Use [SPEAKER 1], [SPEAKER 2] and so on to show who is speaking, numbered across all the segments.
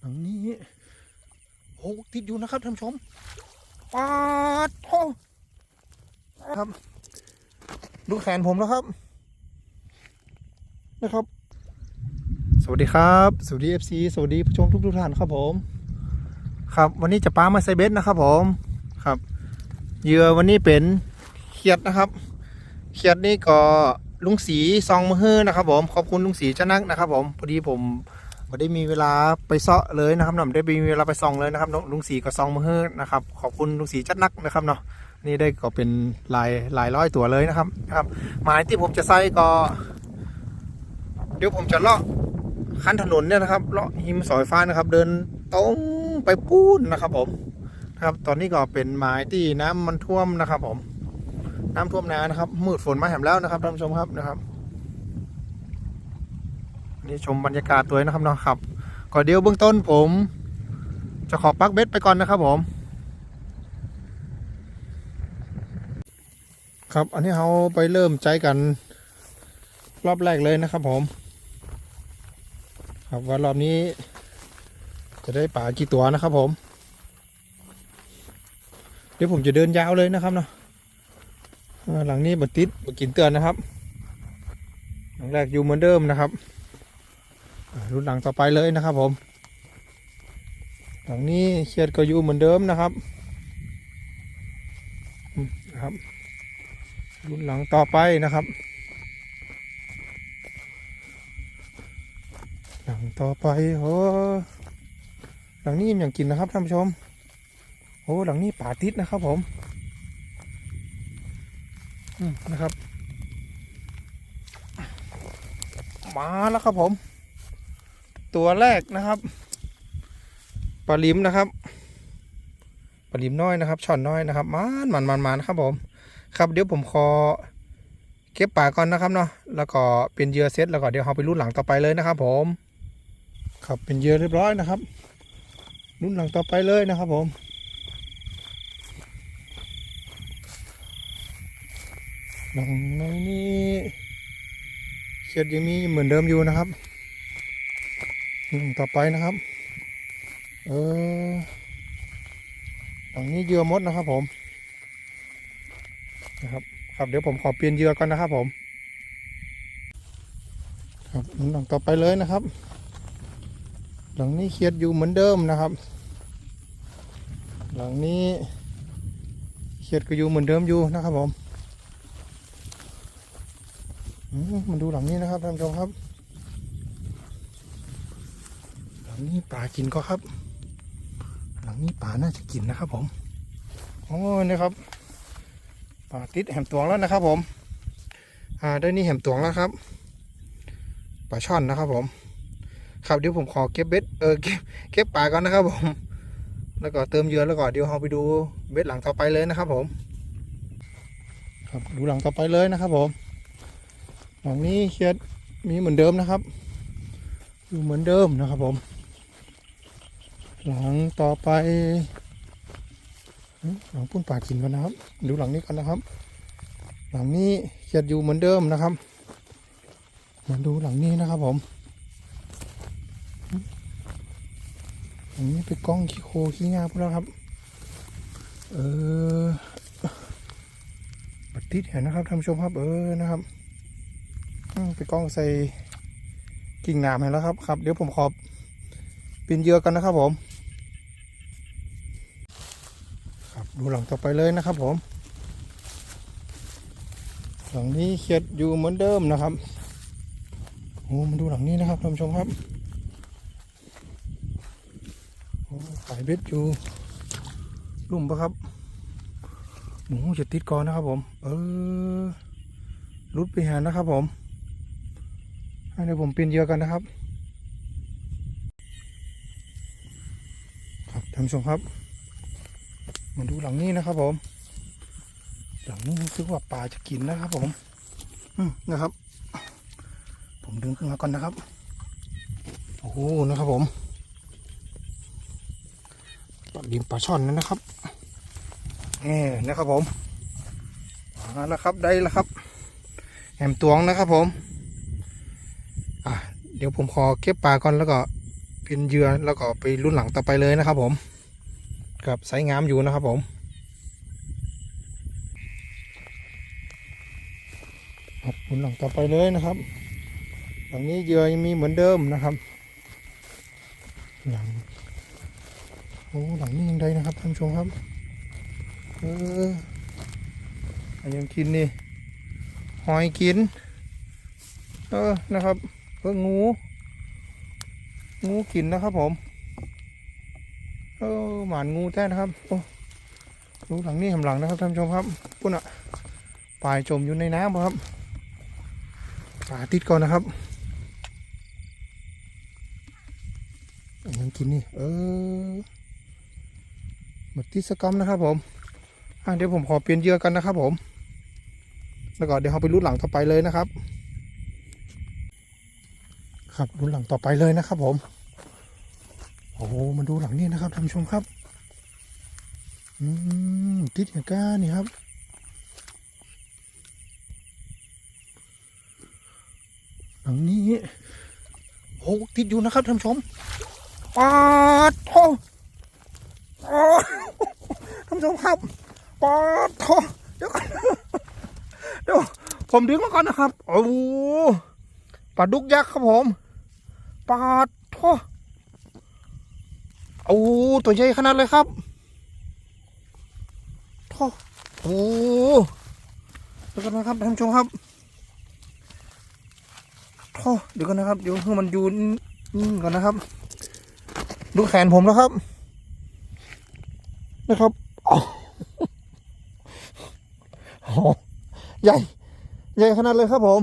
[SPEAKER 1] หลังนี้โอ้ติดอยู่นะครับท่านผู้ชมปาดโทครับ ดูแขนผมแล้วครับ นะครับ สวัสดีครับ สวัสดี FC สวัสดีผู้ชมทุกทุกท่านครับผม ครับ วันนี้จะป้ามาไซเบสนะครับ ผมครับเหยื่อวันนี้เป็นเขียดนะครับเขียดนี่ก็ลุงสีซองมือฮื้อนะครับ ผมขอบคุณลุงสีเจ้านักนะครับ ผมพอดีผม ไม่ได้มีเวลาไปเซาะเลยนะครับเนาะไม่ได้มีเวลาไปซองเลยนะครับลุงสีก็ซองมือฮื้อนะครับขอบคุณลุงสีจ้านักนะครับเนาะนี่ได้ก็เป็นหลายหลายร้อยตัวเลยนะครับนะครับหมายที่ผมจะใส่ก็ เดี๋ยวผมจะเลาะคันถนนเนี่ยนะครับเลาะหิมสอยฟ้านะครับ เดินตรงไปปูนนะครับผมนะครับตอนนี้ก็เป็นหมายที่น้ำมันท่วมนะครับผมน้ำท่วมนานะครับมืดฝนมาแหมแล้วนะครับท่านผู้ชมครับนะครับ นี่ชมบรรยากาศตัวนะครับเนาะครับก็เดียวเบื้องต้นผม จะขอปักเบ็ดไปก่อนนะครับผม ครับอันนี้เราไปเริ่มใจกันรอบแรกเลยนะครับผม ครับว่ารอบนี้ จะได้ป่ากี่ตัวนะครับผม เดี๋ยวผมจะเดินยาวเลยนะครับเนาะหลังนี้บัติดบกินเตือนนะครับ หลังแรกอยู่เหมือนเดิมนะครับ รุ่นหลังต่อไปเลยนะครับผม หลังนี้เขียดก็อยู่เหมือนเดิมนะครับครับ รุ่นหลังต่อไปนะครับ หลังต่อไปโอ้หลังนี้ยังอย่างกินนะครับท่านผู้ชมโอ้หลังนี้ป่าติดนะครับผมนะครับ มาแล้วครับผม ตัวแรกนะครับปลาลิมนะครับปลาลิมน้อยนะครับช่อนน้อยนะครับมันมันมันมันนะครับผมครับเดี๋ยวผมขอเก็บป่าก่อนนะครับเนาะแล้วก็เป็นเยื่อเซตแล้วก็เดี๋ยวเราไปรุ่นหลังต่อไปเลยนะครับ ผมครับเป็นเยื่อเรียบร้อยนะครับรุ่นหลังต่อไปเลยนะครับผมหลังในนี้เขียดยังมีเหมือนเดิมอยู่นะครับ รุ่นต่อไปนะครับ เออหลังนี้เยื่อมดนะครับ ผมนะครับ ครับเดี๋ยวผมขอเปลี่ยนเยื่อก่อนนะครับผม ครับหลังต่อไปเลยนะครับ หลังนี้เคียดอยู่เหมือนเดิมนะครับ หลังนี้เคียดก็อยู่เหมือนเดิมอยู่นะครับผมมมันดูหลังนี้นะครับท่านผู้ชมครับ หลัง นี้ป่ากินก็ครับ หลังนี้ป่าน่าจะกินนะครับผมโอ้นี่ครับปลาติดแหมตวงแล้วนะครับ ผม อ่าได้นี่แหมตวงแล้วครับปลาช่อนนะครับ ผม ครับเดี๋ยวผมขอเก็บเบ็ดเออเก็บเก็บปลาก่อนนะครับ ผม แล้วก็เติมเยื่อแล้วก็เดี๋ยวเราไปดูเบ็ดหลังต่อไปเลยนะครับ ผม ครับดูหลังต่อไปเลยนะครับ ผม หลังนี้เคียดมีเหมือนเดิมนะครับ อยู่เหมือนเดิมนะครับผม หลังต่อไปหลังพุ่นป่ากินกันนะครับดูหลังนี้กันนะครับ หลังนี้เขียดอยู่เหมือนเดิมนะครับ มาดูหลังนี้นะครับผมหลังนี้เป็นกล้องขี้โคขี้งาพวกแล้วครับ เออปัดติดเห็นนะครับท่านผู้ชมครับ เออนะครับไปกล้องใส่กิ่งหนามเห็นแล้วครับครับ เดี๋ยวผมขอ ปีนเยื่อกันนะครับผมครับดูหลังต่อไปเลยนะครับผม หลังนี้เขียดอยู่เหมือนเดิมนะครับโอ้มาดูหลังนี้นะครับท่านผู้ชมครับโอ้สายเบ็ดอยู่ลุ่มปะครับหมูจะติดก่อนนะครับผม เออรุดไปหานะครับผมให้เดี๋ยวผมปีนเยอะกันนะครับ ท่านผู้ชมครับ มาดูหลังนี้นะครับผม หลังนี้รู้สึกว่าปลาจะกินนะครับผม อืมนะครับ ผมดึงขึ้นมาก่อนนะครับ โอ้โหนะครับผมปลาดิมปลาช่อนนั่นนะครับนี่นะครับผมมาแล้วครับได้แล้วครับแหมตวงนะครับผม อะเดี๋ยวผมขอเก็บปลาก่อนแล้วก็ เป็นเหยื่อแล้วก็ไปรุ่นหลังต่อไปเลยนะครับผมครับไซงามอยู่นะครับผมครับรุ่นหลังต่อไปเลยนะครับ หลังนี้เหยื่อยังมีเหมือนเดิมนะครับ หลังโอ้หลังนี้ยังได้นะครับท่านผู้ชมครับ เอออันยังกินนี่หอยกิน เออนะครับเอองู งูกินนะครับผมเออหมานงูแท้นะครับโอ้ดูหลังนี้หำหลังนะครับท่านผู้ชมครับปุ่นอะปลายจมอยู่ในน้ำครับปลาติดก่อนนะครับอันยังกินนี่เออหมดที่สกรรมนะครับผมอะเดี๋ยวผมขอเปลี่ยนเยื่อกันนะครับผม แล้วก็เดี๋ยวเราไปรุ่นหลังต่อไปเลยนะครับ ครับรุ่นหลังต่อไปเลยนะครับผมโอ้โหมาดูหลังนี้นะครับท่านผู้ชมครับ อืมติดอย่างก้านี่ครับ หลังนี้โอ้ติดอยู่นะครับท่านผู้ชมปาดโทปาดท่านผู้ชมครับปาดโทเดี๋ยวก่อเดี๋ยวผมดึงมาก่อนนะครับ โอ้ปลาดุกยักษ์ครับผม ปาดโทโอ้ตัวใหญ่ขนาดเลยครับโถ่โอ้เดี๋ยวกันนะครับท่านผู้ชมครับโถ่เดี๋ยวกันนะครับ เดี๋ยวให้มันอยูนนิ่งก่อนนะครับ ดูแขนผมแล้วครับ นะครับโอ้ใหญ่ ใหญ่ขนาดเลยครับผม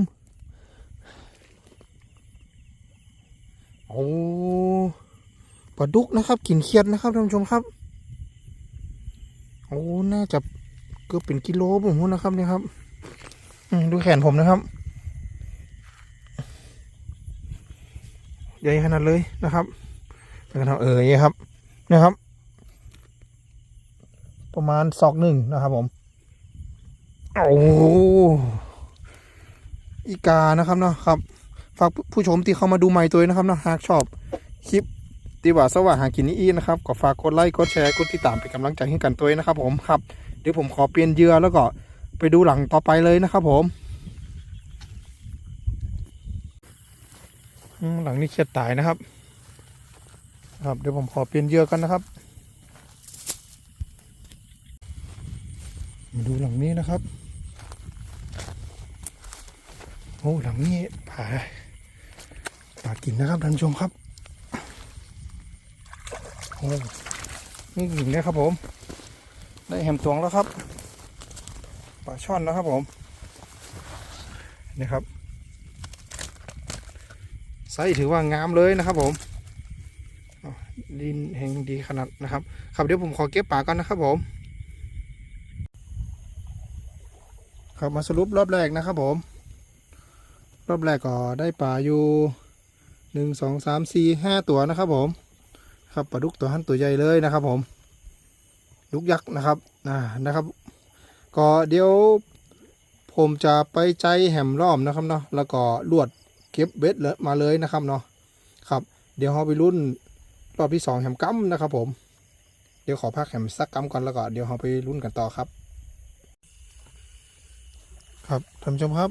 [SPEAKER 1] โอ้ ปลาดุกนะครับกลิ่นเคียดนะครับท่านผู้ชมครับโอ้น่าจะเกือบเป็นกิโลผมว่านะครับเนี่ยครับดูแขนผมนะครับ ใหญ่ขนาดเลยนะครับนะครับเออนี่ครับนะครับ ประมาณศอกหนึ่งนะครับผมโอ้อีกานะครับเนาะครับฝากผู้ชมที่เข้ามาดูใหม่ตัวนี้นะครับเนาะหากชอบคลิป ตีว่าสว่าหากินนี่อีนะครับก็ฝากกดไลค์กดแชร์กดติดตามเป็นกำลังใจให้กันตัวเองนะครับ ผมครับเดี๋ยวผมขอเปลี่ยนเยื่อแล้วก็ไปดูหลังต่อไปเลยนะครับ ผมหลังนี้เครียดตายนะครับ ครับเดี๋ยวผมขอเปลี่ยนเยื่อกันนะครับ มาดูหลังนี้นะครับโอ้หลังนี้ผ่าผ่ากินนะครับท่านผู้ชมครับ โอ้นี่หญิงเลยครับผม ได้แฮมตวงแล้วครับปลาช่อนนะครับผมนี่ครับไซส์ถือว่างามเลยนะครับผมดินแห่งดีขนาดนะครับ ครับเดี๋ยวผมขอเก็บปลาก่อนนะครับผม ครับมาสรุปรอบแรกนะครับผม รอบแรกก็ได้ปลาอยู่หนึ่งสองสามสี่ห้าตัวนะครับผม ครับปลาดุกตัวหันตัวใหญ่เลยนะครับ ผมดุกยักษ์นะครับนะนะครับ ก็เดี๋ยวผมจะไปใจแหมล้อมนะครับเนาะแล้วก็ลวดเก็บเบ็ดมาเลยนะครับเนาะครับ เดี๋ยวเราไปรุ่นรอบที่สองแหมกัมนะครับ ผมเดี๋ยวขอพักแหมสักกัมก่อนแล้วก็เดี๋ยวเราไปรุ่นกันต่อครับครับท่านผู้ชมครับ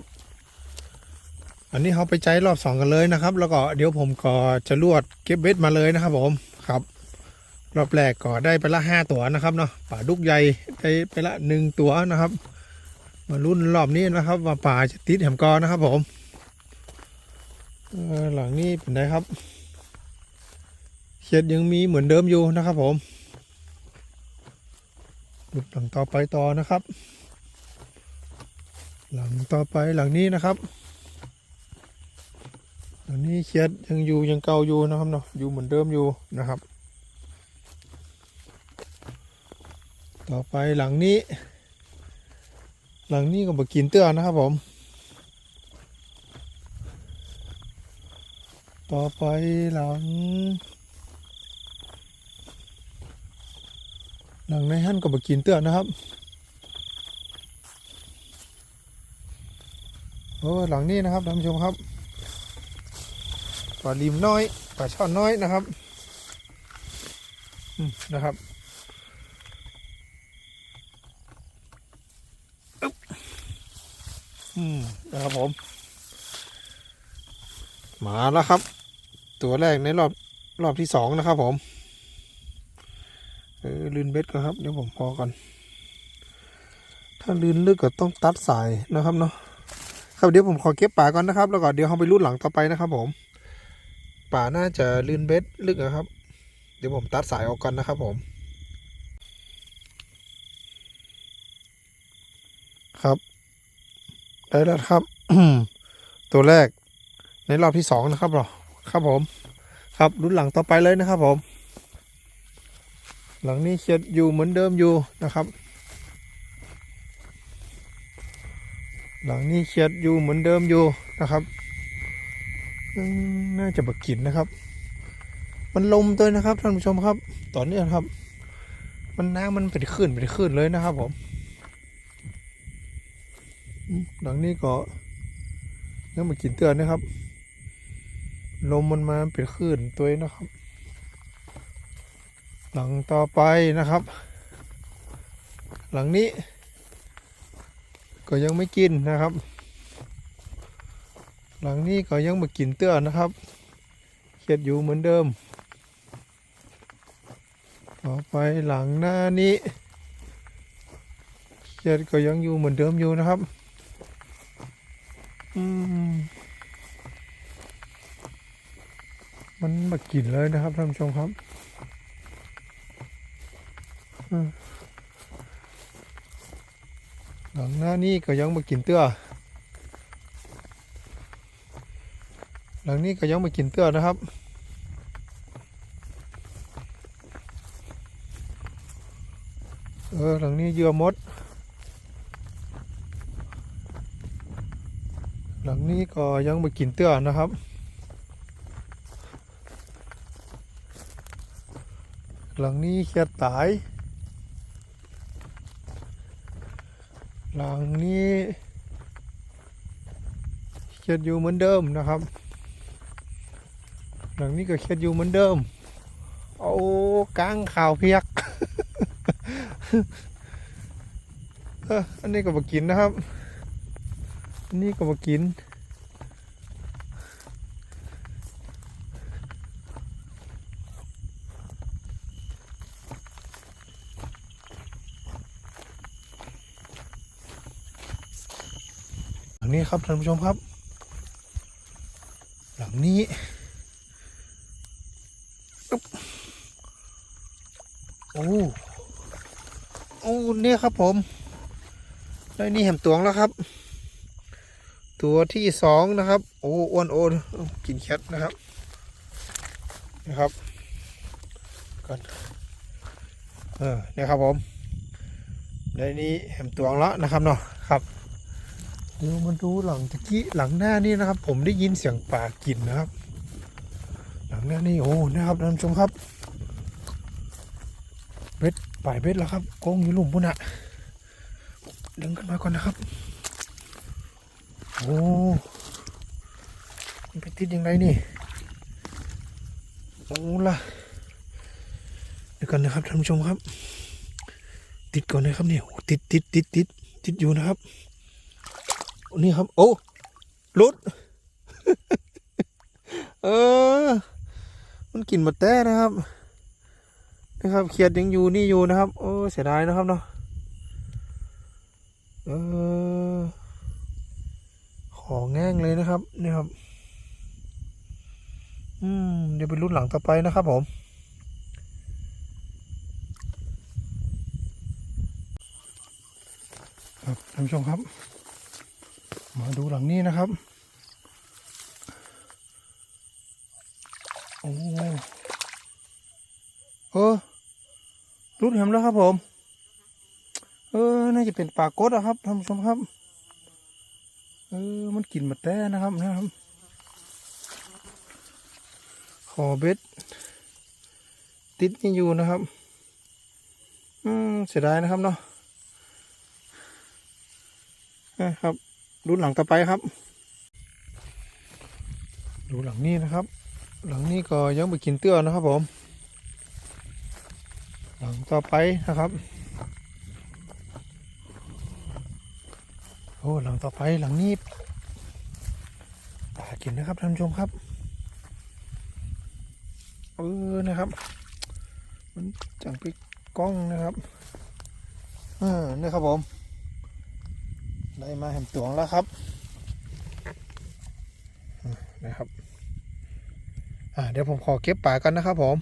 [SPEAKER 1] อันนี้เขาไปใจรอบสองกันเลยนะครับ แล้วก็เดี๋ยวผมก็จะลวดเก็บเบ็ดมาเลยนะครับผม ครับ รอบแรกก็ได้ไปละห้าตัวนะครับเนาะป่าดุกใหญ่ได้ไปละหนึ่งตัวนะครับ มารุ่นรอบนี้นะครับ ว่าป่าจะติดแหมกอนะครับ ผมหลังนี้เป็นไงครับเขียดยังมีเหมือนเดิมอยู่นะครับผมดูหลังต่อไปต่อนะครับ หลังต่อไปหลังนี้นะครับ หลังนี้เขียดยังอยู่ยังเก่าอยู่นะครับเนาะอยู่เหมือนเดิมอยู่นะครับ ต่อไปหลังนี้ หลังนี้ก็บกินเตื้อนะครับผม ต่อไปหลัง หลังในหั่นก็บกินเตื้อนะครับโอ้หลังนี้นะครับท่านผู้ชมครับ ปลาลิมน้อยปลาช่อนน้อยนะครับนะครับอึ๊บอืมนะครับผม มาแล้วครับ ตัวแรกในรอบรอบที่สองนะครับผมเออลื่นเบ็ดก่อนครับเดี๋ยวผมพอก่อนถ้าลื่นลึกก็ต้องตัดสายนะครับเนาะครับเดี๋ยวผมขอเก็บป่าก่อนนะครับ แล้วก็เดี๋ยวเราไปรุ่นหลังต่อไปนะครับผม ป่าน่าจะลื่นเบ็ดลึกนะครับ เดี๋ยวผมตัดสายออกก่อนนะครับผม ครับ ได้แล้วครับ ตัวแรกในรอบที่สองนะครับหรอครับผม ครับรุ่นหลังต่อไปเลยนะครับผม หลังนี้เขียดอยู่เหมือนเดิมอยู่นะครับ หลังนี้เขียดอยู่เหมือนเดิมอยู่นะครับ น่าจะบักกินนะครับ มันลมตัวนะครับท่านผู้ชมครับตอนนี้ครับ มันน้ำมันเป็นขึ้นเป็นขึ้นเลยนะครับผมหลังนี้ก็ยังมากินเตือนนะครับ ลมมันมาเป็นคลื่นตัวนะครับ หลังต่อไปนะครับ หลังนี้ ก็ยังไม่กินนะครับ หลังนี้ก็ยังมากินเตื้อนะครับเขียดอยู่เหมือนเดิม ต่อไปหลังหน้านี้เขียดก็ยังอยู่เหมือนเดิมอยู่นะครับ อืม มันมากินเลยนะครับท่านผู้ชมครับหลังหน้านี้ก็ยังมากินเตื้อ หลังนี้ก็ยังมากินเตื้อนะครับ เออหลังนี้เยื่อมด หลังนี้ก็ยังมากินเตื้อนะครับ หลังนี้เขียดตาย หลังนี้เขียดอยู่เหมือนเดิมนะครับ หลังนี้ก็เขียดอยู่เหมือนเดิมเอากลางข่าวเพียกเอออันนี้ก็มากินนะครับ อันนี้ก็มากิน หลังนี้ครับท่านผู้ชมครับ หลังนี้อึ๊บ โอ้โอ้เนี่ยครับผมได้นี่แหมตวงแล้วครับ ตัวที่สองนะครับ โอ้อ้วนโอนกินแคทนะครับนะครับก่อนเออเนี่ยครับผมได้นี่แหมตวงแล้วนะครับเนาะครับเดี๋ยวมาดูหลังตะกี้หลังหน้านี่นะครับ ผมได้ยินเสียงป่ากินนะครับ หลังหน้านี่โอ้นะครับท่านผู้ชมครับ ป่ายเบ็ดแล้วครับโกงอยู่หลุมพุ่นอะดึงขึ้นมาก่อนนะครับโอ้มันไปติดยังไงนี่โอ้ละเดี๋ยวกันนะครับท่านผู้ชมครับ ติดก่อนนะครับเนี่ยโอ้ติดติดติดติดติดอยู่นะครับนี่ครับ โอ้ลุดเออ มันกลิ่นหมดแต้นะครับ นะครับเขียดยังอยู่นี่อยู่นะครับ โอ้เสียดายนะครับเนาะเออของแง่งเลยนะครับนี่ครับ อืมเดี๋ยวไปรุ่นหลังต่อไปนะครับผมครับท่านผู้ชมครับ มาดูหลังนี้นะครับ โอ้เออ รุดแหมแล้วครับผม เออ น่าจะเป็นปลากดอะครับท่านผู้ชมครับ เออ มันกินมาแต่นะครับนะครับ ขอเบ็ด ติดนี่อยู่นะครับ อืม เสียดายนะครับเนาะนะครับรุ่นหลังต่อไปครับ ดูหลังนี้นะครับ หลังนี้ก็ยังไปกินเตื้อนะครับผม หลังต่อไปนะครับ โอ้หลังต่อไปหลังนี้ปลากินนะครับท่านผู้ชมครับ เออนะครับ มันจังไปกล้องนะครับเออนี่ครับผม ได้มาแหมตวงแล้วครับนะครับ อ่าเดี๋ยวผมขอเก็บปลากันนะครับผม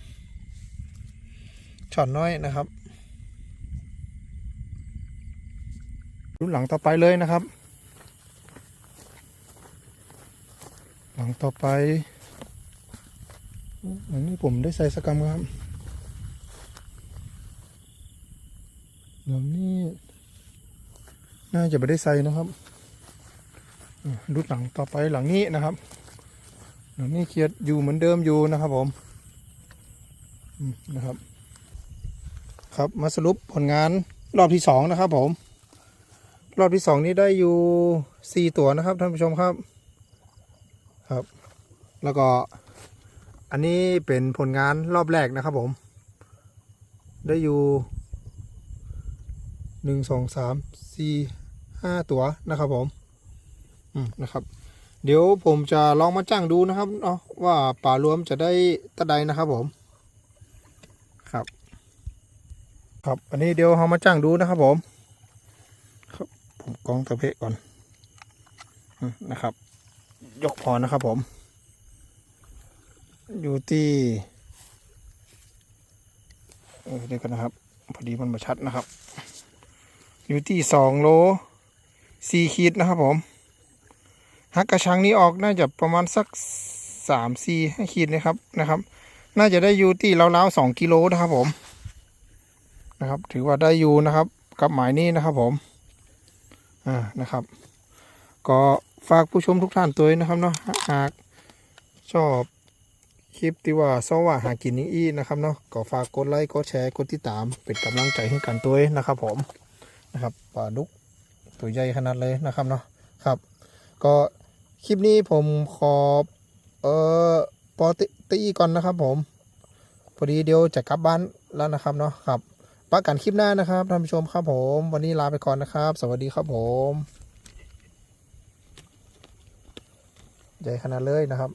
[SPEAKER 1] ช็อตน้อยนะครับรุ่นหลังต่อไปเลยนะครับ หลังต่อไปอันนี้ผมได้ใส่สกรรมครับเดี๋ยวนี้น่าจะไม่ได้ใส่นะครับรุ่นหลังต่อไปหลังนี้นะครับหลังนี้เคียดอยู่เหมือนเดิมอยู่นะครับผมนะครับ ครับ มาสรุปผลงานรอบที่สองนะครับผม รอบที่สองนี้ได้อยู่สี่ตัวนะครับท่านผู้ชมครับ ครับ แล้วก็อันนี้เป็นผลงานรอบแรกนะครับผม ได้อยู่หนึ่งสองสามสี่ห้าตัวนะครับผม อืมนะครับ เดี๋ยวผมจะลองมาจ้างดูนะครับเนาะว่าป่ารวมจะได้ตะใดนะครับผม ครับ ครับ อันนี้เดี๋ยวเรามาจ้างดูนะครับผม ครับ ผมกล้องตะเพะก่อนนะครับ ยกพอนะครับผม อยู่ที่เออเดี๋ยวกันนะครับ พอดีมันมาชัดนะครับ อยู่ที่สองโลสี่ขีดนะครับผมหักกระชังนี้ออกน่าจะประมาณสักสามสี่ห้ขีดนะครับนะครับ น่าจะได้อยู่ที่ราวๆสองกิโลนะครับผม นะครับ ถือว่าได้อยู่นะครับ กับหมายนี้นะครับผมอ่านะครับ ก็ฝากผู้ชมทุกท่านตัวนะครับเนาะหากชอบคลิปที่ว่าซอว่าหากินนี้อีนะครับเนาะก็ฝากกดไลค์กดแชร์กดติดตาม เป็นกำลังใจให้กันตัวนะครับ ผมนะครับปลาดุกตัวใหญ่ขนาดเลยนะครับเนาะครับ ก็คลิปนี้ผมขอเอ่อปอติตีก่อนนะครับผมพอดีเดี๋ยวจะกลับบ้านแล้วนะครับเนาะครับ ปะกันคลิปหน้านะครับท่านผู้ชมครับผม วันนี้ลาไปก่อนนะครับ สวัสดีครับผม ใหญ่ขนาดเลยนะครับ